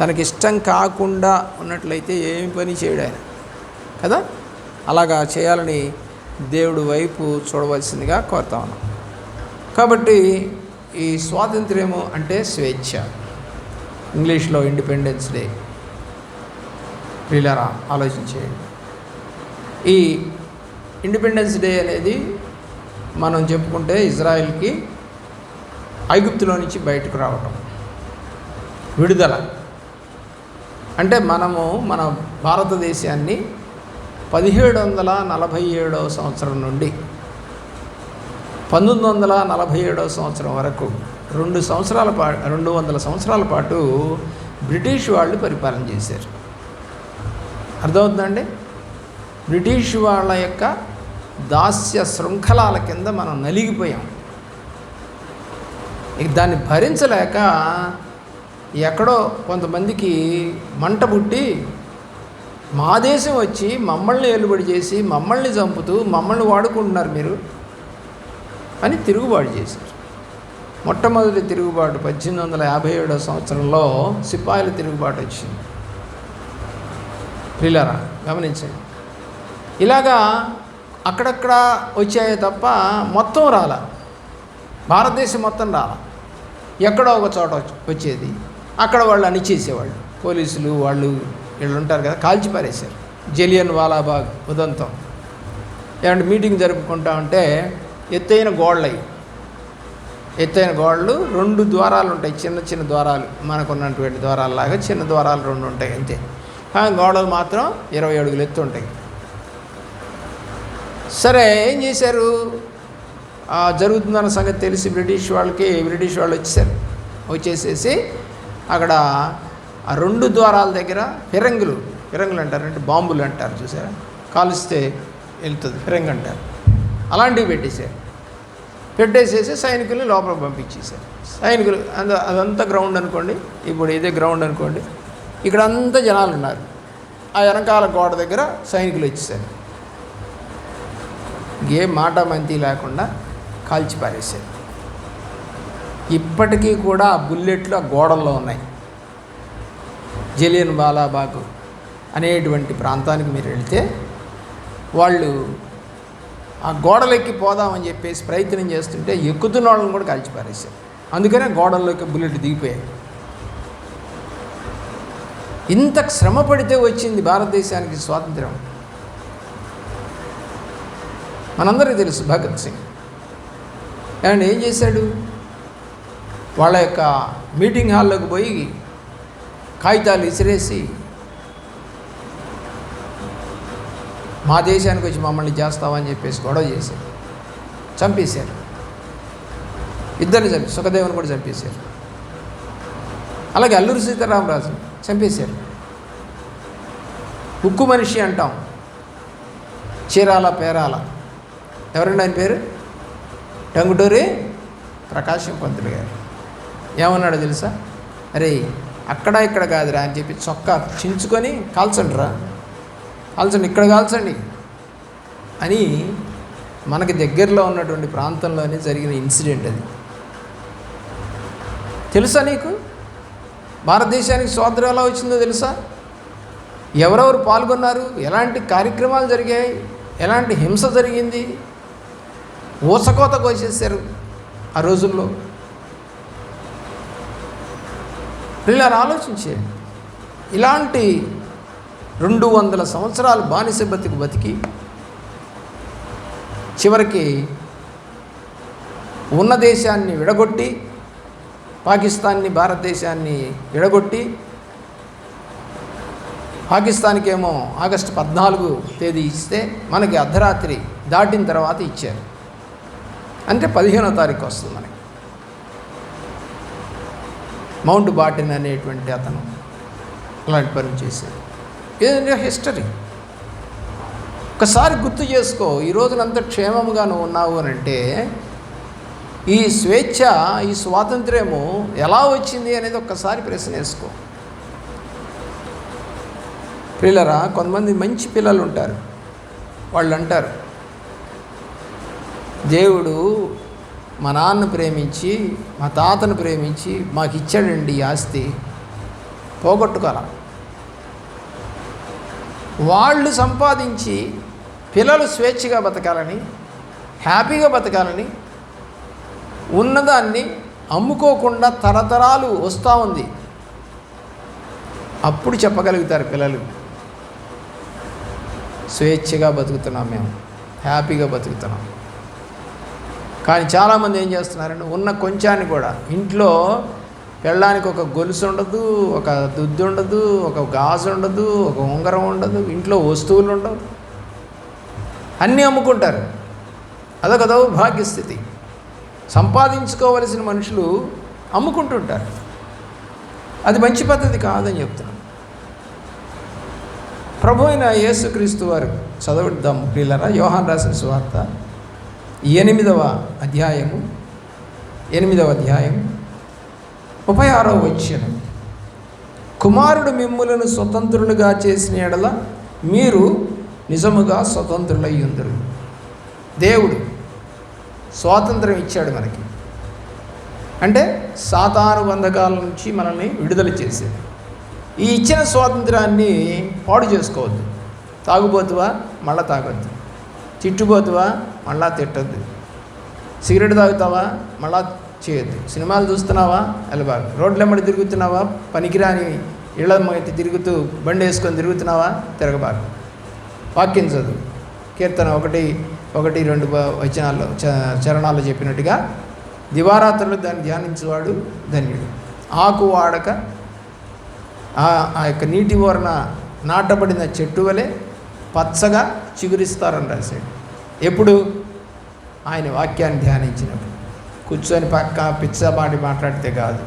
తనకి ఇష్టం కాకుండా ఉన్నట్లయితే ఏమి పని చేయడు ఆయన. కదా? అలాగా చేయాలని దేవుడు వైపు చూడవలసిందిగా కోరుతా ఉన్నాం. కాబట్టి ఈ స్వాతంత్ర్యము అంటే స్వేచ్ఛ. ఇంగ్లీష్లో ఇండిపెండెన్స్ డే. వీళ్ళరా ఆలోచించేయండి. ఈ ఇండిపెండెన్స్ డే అనేది మనం చెప్పుకుంటే ఇజ్రాయెల్కి ఐగుప్తులో నుంచి బయటకు రావటం. విడుదల. అంటే మనము మన భారతదేశాన్ని పదిహేడు వందల నలభై ఏడవ సంవత్సరం నుండి పంతొమ్మిది వందల నలభై ఏడవ సంవత్సరం వరకు రెండు సంవత్సరాల పా రెండు వందల సంవత్సరాల పాటు బ్రిటిష్ వాళ్ళు పరిపాలన చేశారు. అర్థమవుతుందండి? బ్రిటిష్ వాళ్ళ యొక్క దాస్య శృంఖలాల కింద మనం నలిగిపోయాం. ఇక దాన్ని భరించలేక ఎక్కడో కొంతమందికి మంట పుట్టి మా దేశం వచ్చి మమ్మల్ని ఏలుబడి చేసి మమ్మల్ని చంపుతూ మమ్మల్ని వాడుకుంటున్నారు మీరు అని తిరుగుబాటు చేశారు. మొట్టమొదటి తిరుగుబాటు పద్దెనిమిది వందల యాభై ఏడో సంవత్సరంలో సిపాయిల తిరుగుబాటు వచ్చింది. పిల్లరా గమనించండి. ఇలాగా అక్కడక్కడ వచ్చాయే తప్ప మొత్తం రాల. భారతదేశం మొత్తం రాల. ఎక్కడో ఒక చోట వచ్చేది. అక్కడ వాళ్ళు అణిచేసేవాళ్ళు పోలీసులు వాళ్ళు వీళ్ళు ఉంటారు కదా కాల్చి పారేశారు. జలియన్ వాలాబాగ్ ఉదంతం. ఏమంటే మీటింగ్ జరుపుకుంటా ఉంటే ఎత్తైన గోడలవి ఎత్తైన గోడలు రెండు ద్వారాలు ఉంటాయి చిన్న చిన్న ద్వారాలు. మనకున్నటువంటి ద్వారాలలాగా చిన్న ద్వారాలు రెండు ఉంటాయి అంతే. గోడలు మాత్రం ఇరవై అడుగులు ఎత్తు ఉంటాయి. సరే ఏం చేశారు? జరుగుతుందన్న సంగతి తెలిసి బ్రిటిష్ వాళ్ళకి బ్రిటిష్ వాళ్ళు వచ్చేసారు. వచ్చేసేసి అక్కడ ఆ రెండు ద్వారాల దగ్గర ఫిరంగులు ఫిరంగులు అంటారు అంటే బాంబులు అంటారు చూసారా? కాలుస్తే వెళ్తుంది ఫిరంగు అంటారు. అలాంటివి పెట్టేశారు. పెట్టేసేసి సైనికుల్ని లోపల పంపించేశారు. సైనికులు అంద అదంతా గ్రౌండ్ అనుకోండి ఇప్పుడు ఇదే గ్రౌండ్ అనుకోండి ఇక్కడ అంతా జనాలు ఉన్నారు. ఆ వెనకాల గోడ దగ్గర సైనికులు వచ్చేసారు ఏ మాట మంతి లేకుండా కాల్చి పారేశారు. ఇప్పటికీ కూడా ఆ బుల్లెట్లు ఆ గోడల్లో ఉన్నాయి. జలియన్ వాలాబాగ్ అనేటువంటి ప్రాంతానికి మీరు వెళితే వాళ్ళు ఆ గోడలెక్కి పోదామని చెప్పేసి ప్రయత్నం చేస్తుంటే ఎక్కుతున్న వాళ్ళని కూడా కాల్చిపారేశారు. అందుకనే గోడల్లోకి బుల్లెట్ దిగిపోయాయి. ఇంత శ్రమ పడితే వచ్చింది భారతదేశానికి స్వాతంత్రం మనందరికీ తెలుసు భగత్ సింగ్. అండ్ ఏం చేశాడు? వాళ్ళ యొక్క మీటింగ్ హాల్లోకి పోయి కాగితాలు ఇసిరేసి మా దేశానికి వచ్చి మమ్మల్ని చేస్తావని చెప్పేసి గొడవ చేశారు. చంపేశారు. ఇద్దరిని చంపి సుఖదేవుని కూడా చంపేశారు. అలాగే అల్లూరి సీతారామరాజు చంపేశారు. ఉక్కు మనిషి అంటాం. చీరాల పేరాల. ఎవరండి ఆయన పేరు? టంగుటూరి ప్రకాశం పంతులు గారు. ఏమన్నాడు తెలుసా? అరే అక్కడ ఇక్కడ కాదురా అని చెప్పి చొక్కా చించుకొని కాల్చండి రా కాల్చండి ఇక్కడ కాల్చండి అని మనకి దగ్గరలో ఉన్నటువంటి ప్రాంతంలోనే జరిగిన ఇన్సిడెంట్ అది. తెలుసా నీకు? భారతదేశానికి స్వాతంత్రం ఎలా వచ్చిందో తెలుసా? ఎవరెవరు పాల్గొన్నారు? ఎలాంటి కార్యక్రమాలు జరిగాయి? ఎలాంటి హింస జరిగింది? ఊసకోత కోసేశారు ఆ రోజుల్లో. పిల్లలు ఆలోచించే. ఇలాంటి రెండు వందల సంవత్సరాలు బానిస బతికి బతికి చివరికి ఉన్న దేశాన్ని విడగొట్టి పాకిస్తాన్ని భారతదేశాన్ని విడగొట్టి పాకిస్తాన్కేమో ఆగస్టు పద్నాలుగు తేదీ ఇస్తే మనకి అర్ధరాత్రి దాటిన తర్వాత ఇచ్చారు. అంటే పదిహేనో తారీఖు వస్తుంది మనకి. మౌంట్ బాటిన్ అనేటువంటి అతను అలాంటి పని చేశారు ఇదంటే హిస్టరీ. ఒకసారి గుర్తు చేసుకో ఈ రోజునంతా క్షేమంగా నువ్వు ఉన్నావు అని అంటే ఈ స్వేచ్ఛ ఈ స్వాతంత్ర్యము ఎలా వచ్చింది అనేది ఒక్కసారి ప్రశ్న వేసుకో. పిల్లరా కొంతమంది మంచి పిల్లలు ఉంటారు. వాళ్ళు అంటారు దేవుడు మా నాన్న ప్రేమించి మా తాతను ప్రేమించి మాకు ఇచ్చాడండి ఈ ఆస్తి. పోగొట్టుకోరా వాళ్ళు సంపాదించి పిల్లలు స్వేచ్ఛగా బతకాలని హ్యాపీగా బతకాలని ఉన్నదాన్ని అమ్ముకోకుండా తరతరాలు వస్తూ ఉంది. అప్పుడు చెప్పగలుగుతారు పిల్లలు. స్వేచ్ఛగా బతుకుతున్నాం మేము. హ్యాపీగా బతుకుతున్నాం. కానీ చాలామంది ఏం చేస్తున్నారంటే ఉన్న కొంచాన్ని కూడా. ఇంట్లో పెళ్ళడానికి ఒక గొలుసు ఉండదు ఒక దుద్దు ఉండదు ఒక గాజు ఉండదు ఒక ఉంగరం ఉండదు ఇంట్లో వస్తువులు ఉండవు. అన్నీ అమ్ముకుంటారు. అదొక దౌర్భాగ్యస్థితి. సంపాదించుకోవలసిన మనుషులు అమ్ముకుంటుంటారు. అది మంచి పద్ధతి కాదని చెప్తున్నాను. ప్రభు అయిన యేసుక్రీస్తు వారు చదవడం ప్రియులరా? యోహాన్ రాసిన సువార్త. ఎనిమిదవ అధ్యాయము ఎనిమిదవ అధ్యాయం ముప్పై ఆరవ వచ్చిన కుమారుడు మిమ్ములను స్వతంత్రులుగా చేసిన ఎడల మీరు నిజముగా స్వతంత్రులై ఉందరు దేవుడు స్వాతంత్రం ఇచ్చాడు మనకి. అంటే సాతాను బంధకాల నుంచి మనల్ని విడుదల చేసేది ఈ ఇచ్చిన స్వాతంత్రాన్ని పాడు చేసుకోవద్దు. తాగుబోతువా? మళ్ళా తాగొద్దు. తిట్టుబోతువా? మళ్ళా తిట్టద్దు. సిగరెట్ తాగుతావా? మళ్ళా చేయొద్దు. సినిమాలు చూస్తున్నావా? వెళ్ళబాగు రోడ్ల ఎమ్మడి తిరుగుతున్నావా? పనికిరాని ఇళ్ళ అయితే తిరుగుతూ బండి వేసుకొని తిరుగుతున్నావా? తిరగబారు వాక్యం చదువు. కీర్తన ఒకటి ఒకటి రెండు వచనాల్లో చ చరణాల్లో చెప్పినట్టుగా దివారాత్రులు దాన్ని ధ్యానించేవాడు ధన్యుడు. ఆకు వాడక ఆ ఆ యొక్క నీటి ఓరన నాటబడిన చెట్టు వలె పచ్చగా చిగురిస్తారని రాశాడు. ఎప్పుడు? ఆయన వాక్యాన్ని ధ్యానించినప్పుడు. కూర్చొని పక్క పిచ్చబాటి మాట్లాడితే కాదు.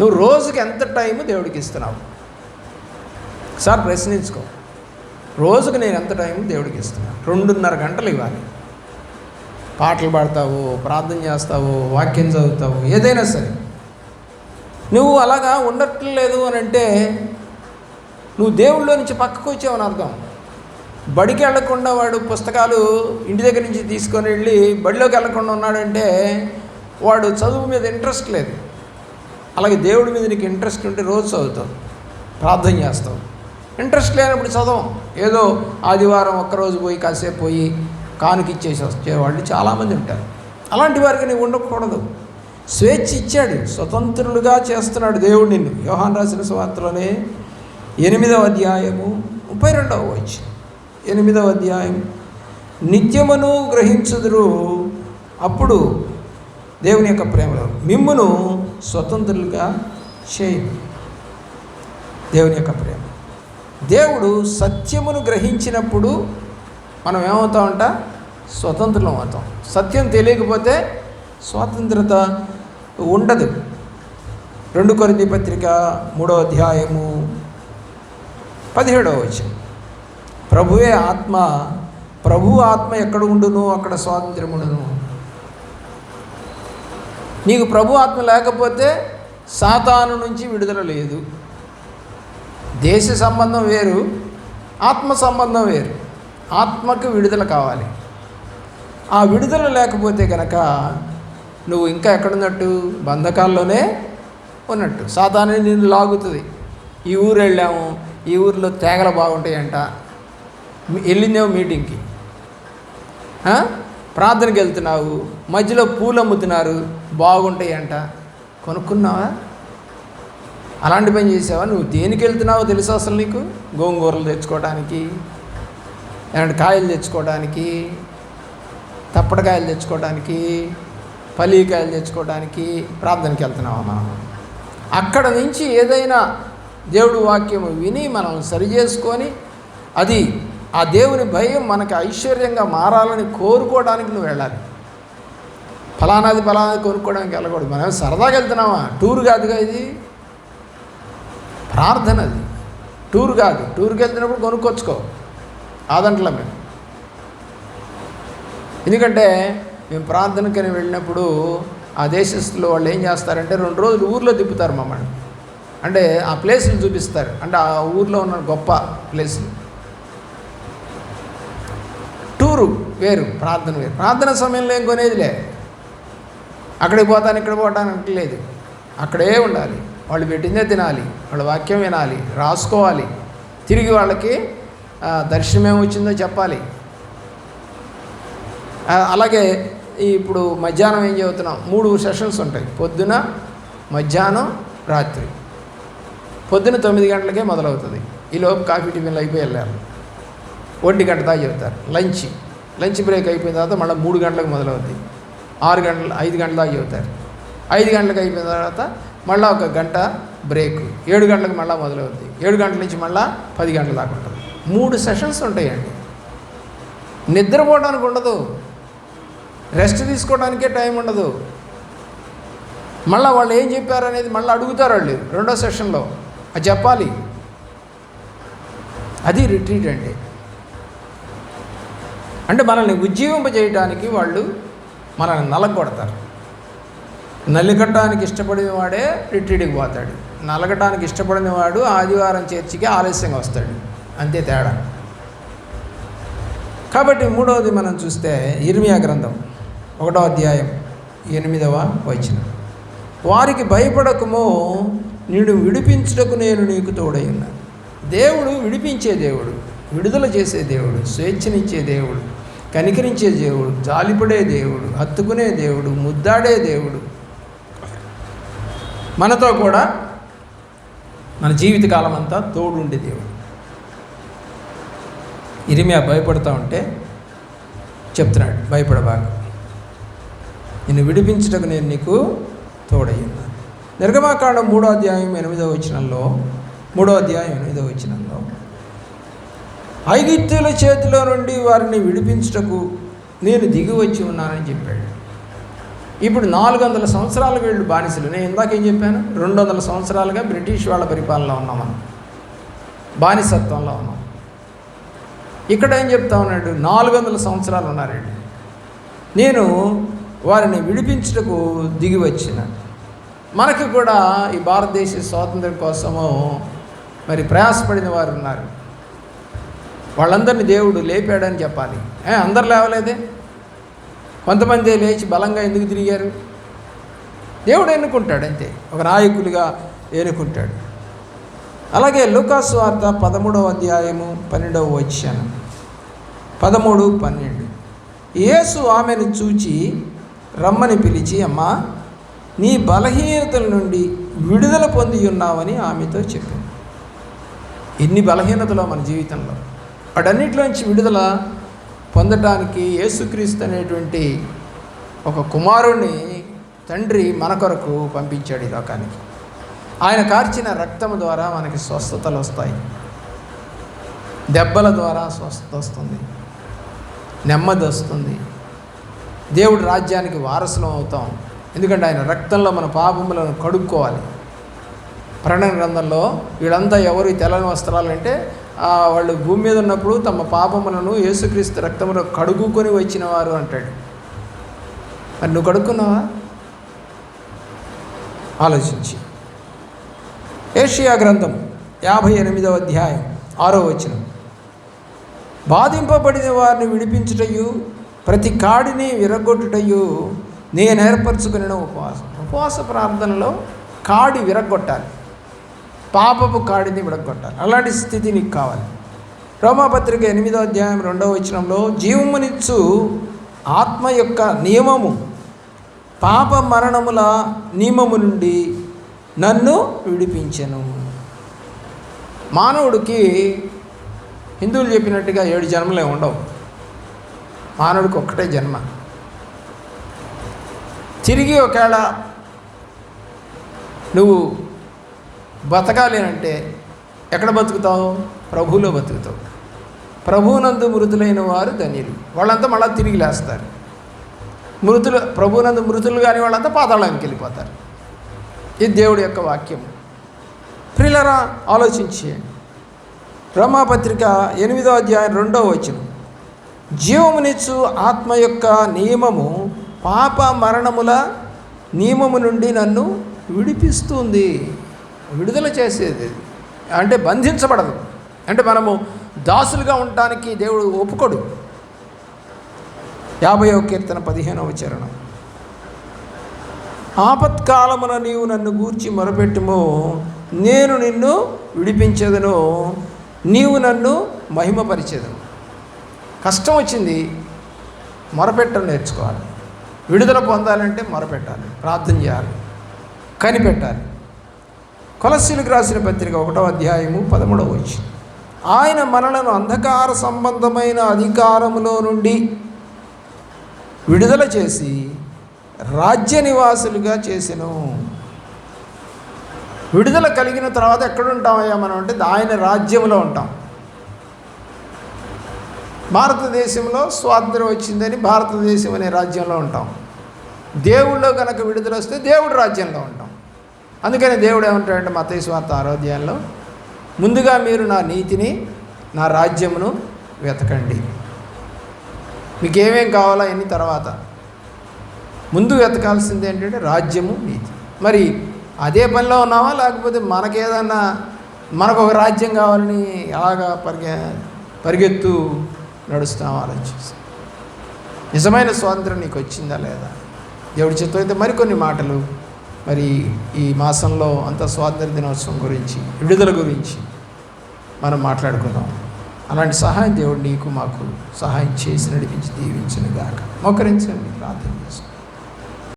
నువ్వు రోజుకి ఎంత టైము దేవుడికి ఇస్తున్నావు? సార్ ప్రశ్నించుకో. రోజుకు నేను ఎంత టైం దేవుడికి ఇస్తున్నాను రెండున్నర గంటలు ఇవ్వాలి. పాటలు పాడతావు ప్రార్థన చేస్తావు వాక్యం చదువుతావు ఏదైనా సరే. నువ్వు అలాగా ఉండట్లేదు అని అంటే నువ్వు దేవుళ్ళో నుంచి పక్కకు వచ్చావని అర్థం. బడికి వెళ్ళకుండా వాడు పుస్తకాలు ఇంటి దగ్గర నుంచి తీసుకొని వెళ్ళి బడిలోకి వెళ్ళకుండా ఉన్నాడంటే వాడు చదువు మీద ఇంట్రెస్ట్ లేదు. అలాగే దేవుడి మీద నీకు ఇంట్రెస్ట్ ఉంటే రోజు చదువుతావు ప్రార్థన చేస్తావు. ఇంట్రెస్ట్ లేనప్పుడు చదవం. ఏదో ఆదివారం ఒక్కరోజు పోయి కాసేపు పోయి కానుకిచ్చేసి వచ్చేవాళ్ళు చాలామంది ఉంటారు. అలాంటి వారికి నీవు ఉండకూడదు. స్వేచ్ఛ ఇచ్చాడు స్వతంత్రులుగా చేస్తున్నాడు దేవుడు నిన్ను. యోహాన్ రాసిన స్వార్తలోనే ఎనిమిదవ అధ్యాయము ముప్పై రెండవ వచ్చి ఎనిమిదవ అధ్యాయం. నిత్యమును గ్రహించుదురు. అప్పుడు దేవుని యొక్క ప్రేమలో మిమ్మును స్వతంత్రులుగా చేయను దేవుని యొక్క ప్రేమ. దేవుడు సత్యమును గ్రహించినప్పుడు మనం ఏమవుతామంట స్వతంత్రం అవుతాం. సత్యం తెలియకపోతే స్వాతంత్రత ఉండదు. రెండు కొరింది పత్రిక మూడో అధ్యాయము పదిహేడవ వచ్చింది ప్రభువే ఆత్మ ప్రభు ఆత్మ ఎక్కడ ఉండును? అక్కడ స్వాతంత్రం ఉండును. నీకు ప్రభు ఆత్మ లేకపోతే సాతాను నుంచి విడుదల లేదు. దేశ సంబంధం వేరు ఆత్మ సంబంధం వేరు. ఆత్మకు విడుదల కావాలి. ఆ విడుదల లేకపోతే కనుక నువ్వు ఇంకా ఎక్కడున్నట్టు? బంధకాల్లోనే ఉన్నట్టు. సాతాను నిన్ను లాగుతుంది. ఈ ఊరు వెళ్ళాము ఈ ఊరిలో తేగలు బాగుంటాయంట. వెళ్ళిందేమో మీటింగ్కి. ప్రార్థనకి వెళ్తున్నావు మధ్యలో పూలు అమ్ముతున్నారు బాగుంటాయి అంట కొనుక్కున్నావా? అలాంటి పని చేసావా? నువ్వు దేనికి వెళ్తున్నావో తెలుసా అసలు నీకు? గోంగూరలు తెచ్చుకోవడానికి ఏమంటే కాయలు తెచ్చుకోవడానికి తప్పటకాయలు తెచ్చుకోవడానికి పల్లికాయలు తెచ్చుకోవడానికి ప్రార్థనకి వెళ్తున్నావా? మనం అక్కడ నుంచి ఏదైనా దేవుడు వాక్యం విని మనం సరి చేసుకొని అది ఆ దేవుని భయం మనకి ఐశ్వర్యంగా మారాలని కోరుకోవడానికి నువ్వు వెళ్ళాలి. ఫలానాది ఫలానాది కొనుక్కోవడానికి వెళ్ళకూడదు. మనం సరదాగా వెళ్తున్నామా? టూర్ కాదుగా ఇది. ప్రార్థన అది. టూర్ కాదు. టూర్కి వెళ్తున్నప్పుడు కొనుక్కొచ్చుకో. ఆదంటలే మేము ఎందుకంటే మేము ప్రార్థనకని వెళ్ళినప్పుడు ఆ దేశస్తులు వాళ్ళు ఏం చేస్తారంటే రెండు రోజులు ఊర్లో తిప్పుతారు మమ్మల్ని. అంటే ఆ ప్లేసులు చూపిస్తారు. అంటే ఆ ఊర్లో ఉన్న గొప్ప ప్లేసులు. వేరు ప్రార్థన వేరు. ప్రార్థన సమయంలో ఏం కొనేదిలే అక్కడికి పోతాను ఇక్కడ పోవడానికి లేదు. అక్కడే ఉండాలి. వాళ్ళు పెట్టిందే తినాలి. వాళ్ళ వాక్యం వినాలి. రాసుకోవాలి. తిరిగి వాళ్ళకి దర్శనం ఏమొచ్చిందో చెప్పాలి. అలాగే ఇప్పుడు మధ్యాహ్నం ఏం చెబుతున్నాం మూడు సెషన్స్ ఉంటాయి. పొద్దున మధ్యాహ్నం రాత్రి. పొద్దున తొమ్మిది గంటలకే మొదలవుతుంది. ఈలోపు కాఫీ టిఫిన్లు అయిపోయి వెళ్ళారు ఒంటి గంట దాకా చెబుతారు లంచ్. లంచ్ బ్రేక్ అయిపోయిన తర్వాత మళ్ళీ మూడు గంటలకు మొదలవుద్ది. ఆరు గంటలు ఐదు గంటల దాకా చెబుతారు. ఐదు గంటలకు అయిపోయిన తర్వాత మళ్ళీ ఒక గంట బ్రేక్. ఏడు గంటలకు మళ్ళీ మొదలవుద్ది. ఏడు గంటల నుంచి మళ్ళీ పది గంటల దాకా ఉంటుంది. మూడు సెషన్స్ ఉంటాయండి. నిద్రపోవడానికి ఉండదు. రెస్ట్ తీసుకోవడానికే టైం ఉండదు. మళ్ళీ వాళ్ళు ఏం చెప్పారు అనేది మళ్ళీ అడుగుతారు వాళ్ళు రెండో సెషన్లో. అది చెప్పాలి. అది రిట్రీట్ అండి. అంటే మనల్ని ఉజ్జీవింపజేయడానికి వాళ్ళు మనల్ని నలగొడతారు. నలిగట్టడానికి ఇష్టపడిన వాడే రిట్రీట్కి పోతాడు. నలగటానికి ఇష్టపడిన వాడు ఆదివారం చర్చికి ఆలస్యంగా వస్తాడు. అంతే తేడా. కాబట్టి మూడవది మనం చూస్తే ఇర్మియా గ్రంథం ఒకటో అధ్యాయం ఎనిమిదవ వచనం. వారికి భయపడకము నేను విడిపించుటకు నేను నీకు తోడై ఉన్నాను దేవుడు విడిపించే దేవుడు విడుదల చేసే దేవుడు స్వేచ్ఛనిచ్చే దేవుడు కనికరించే దేవుడు జాలిపడే దేవుడు హత్తుకునే దేవుడు ముద్దాడే దేవుడు. మనతో కూడా మన జీవితకాలం అంతా తోడుండే దేవుడు. ఇరిమియా భయపడుతూ ఉంటే చెప్తున్నాడు భయపడబాక. నిన్ను విడిపించుటకు నేను నీకు తోడయ్యున్నాను నిర్గమాకాండం మూడో అధ్యాయం ఎనిమిదో వచనంలో మూడో అధ్యాయం ఎనిమిదో వచనంలో ఐగిత్యుల చేతిలో నుండి వారిని విడిపించుటకు నేను దిగి వచ్చి ఉన్నానని చెప్పాడు. ఇప్పుడు నాలుగు వందల సంవత్సరాలు వీళ్ళు బానిసలు. నేను ఇందాక ఏం చెప్పాను? రెండు వందల సంవత్సరాలుగా బ్రిటిష్ వాళ్ళ పరిపాలనలో ఉన్నాం మనం. బానిసత్వంలో ఉన్నాం. ఇక్కడ ఏం చెప్తా ఉన్నాడు? నాలుగు వందల సంవత్సరాలు ఉన్నారండి నేను వారిని విడిపించుటకు దిగి వచ్చిన. మనకి కూడా ఈ భారతదేశ స్వాతంత్రం కోసము మరి ప్రయాసపడిన వారు ఉన్నారు. వాళ్ళందరినీ దేవుడు లేపాడని చెప్పాలి. అందరు లేవలేదే? కొంతమంది లేచి బలంగా ఎందుకు తిరిగారు? దేవుడు ఎన్నుకుంటాడు అంతే. ఒక నాయకులుగా ఎన్నుకుంటాడు. అలాగే లూకాసు వార్త పదమూడవ అధ్యాయము పన్నెండవ వచ్చాను పదమూడు పన్నెండు. యేసు ఆమెను చూచి రమ్మని పిలిచి అమ్మా నీ బలహీనతల నుండి విడుదల పొంది ఉన్నావని ఆమెతో చెప్పింది ఎన్ని బలహీనతలో మన జీవితంలో? వాటన్నిటిలోంచి విడుదల పొందటానికి యేసుక్రీస్తు అనేటువంటి ఒక కుమారుణ్ణి తండ్రి మన కొరకు పంపించాడు ఈ లోకానికి. ఆయన కార్చిన రక్తం ద్వారా మనకి స్వస్థతలు వస్తాయి. దెబ్బల ద్వారా స్వస్థత వస్తుంది. నెమ్మది వస్తుంది. దేవుడు రాజ్యానికి వారసులం అవుతాం. ఎందుకంటే ఆయన రక్తంలో మన పాపములను కడుక్కోవాలి. ప్రణయ గ్రంథంలో వీళ్ళంతా ఎవరు తెల్లని వస్త్రాలు అంటే వాళ్ళు భూమి మీద ఉన్నప్పుడు తమ పాపములను యేసుక్రీస్తు రక్తములో కడుగుకొని వచ్చిన వారు అంటాడు. మరి నువ్వు కడుక్కున్నావా? ఆలోచించి. ఏషియా గ్రంథం యాభై ఎనిమిదవ అధ్యాయం ఆరో వచనం. బాధింపబడిన వారిని విడిపించుటయు ప్రతి కాడిని విరగొట్టుటయు నేను ఏర్పరచుకునే ఉపవాసం. ఉపవాస ప్రార్థనలో కాడి విరగొట్టాలి పాపపు కాడిని విడగొట్టాలి. అలాంటి స్థితి నీకు కావాలి. రోమాపత్రిక ఎనిమిదో అధ్యాయం రెండవ వచనంలో జీవమునిచ్చు ఆత్మ యొక్క నియమము పాప మరణముల నియమము నుండి నన్ను విడిపించను. మానవుడికి హిందువులు చెప్పినట్టుగా ఏడు జన్మలే ఉండవు. మానవుడికి ఒక్కటే జన్మ. తిరిగి ఒకవేళ నువ్వు బతకాలి అంటే ఎక్కడ బతుకుతావు? ప్రభువులో బతుకుతావు. ప్రభువునందు మృతులైన వారు ధన్యులు. వాళ్ళంతా మళ్ళీ తిరిగి లేస్తారు. మృతులు ప్రభువునందు మృతులు కాని వాళ్ళంతా పాతాళానికి వెళ్ళిపోతారు. ఇది దేవుడి యొక్క వాక్యం. ప్రిలరా ఆలోచించేయండి. రోమాపత్రిక ఎనిమిదో అధ్యాయం రెండో వచనం. జీవమునిచ్చు ఆత్మ యొక్క నియమము పాప మరణముల నియమము నుండి నన్ను విడిపిస్తుంది. విడుదల చేసేది. అంటే బంధించబడదు. అంటే మనము దాసులుగా ఉండటానికి దేవుడు ఒప్పుకోడు. యాభైవ కీర్తన పదిహేనవ చరణం. ఆపత్కాలమున నీవు నన్ను గూర్చి మొరపెట్టుము. నేను నిన్ను విడిపించేదను. నీవు నన్ను మహిమపరిచేదను. కష్టం వచ్చింది. మొరపెట్టడం నేర్చుకోవాలి. విడుదల పొందాలంటే మొరపెట్టాలి. ప్రార్థన చేయాలి. కనిపెట్టాలి. కొలసీలకు రాసిన పత్రిక ఒకటో అధ్యాయము పదమూడవ వచ్చింది ఆయన మనలను అంధకార సంబంధమైన అధికారములో నుండి విడుదల చేసి రాజ్య నివాసులుగా చేసెను. విడుదల కలిగిన తర్వాత ఎక్కడుంటామయ్యా మనం? అంటే ఆయన రాజ్యంలో ఉంటాం. భారతదేశంలో స్వాతంత్రం వచ్చిందని భారతదేశం అనే రాజ్యంలో ఉంటాం. దేవుళ్ళో కనుక విడుదల వస్తే దేవుడి రాజ్యంలో ఉంటాం అందుకని దేవుడు ఏమంటాడంటే మతయ్య స్వార్థ ఆరోగ్యాల్లో ముందుగా మీరు నా నీతిని నా రాజ్యమును వెతకండి. మీకు ఏమేం కావాలో అన్ని తర్వాత. ముందు వెతకాల్సింది ఏంటంటే రాజ్యము నీతి. మరి అదే పనిలో ఉన్నామా లేకపోతే మనకేదన్నా మనకు ఒక రాజ్యం కావాలని అలాగా పరిగె పరిగెత్తు నడుస్తాం ఆలోచిస్తాం. నిజమైన స్వాతంత్రం నీకు వచ్చిందా లేదా? దేవుడి చిత్తం అయితే మరికొన్ని మాటలు. మరి ఈ మాసంలో అంత స్వాతంత్ర దినోత్సవం గురించి విడుదల గురించి మనం మాట్లాడుకుందాం. అలాంటి సహాయం దేవుడు నీకు మాకు సహాయం చేసి నడిపించి దీవించిన గాక మోకరించండి ప్రార్థన చేసుకోండి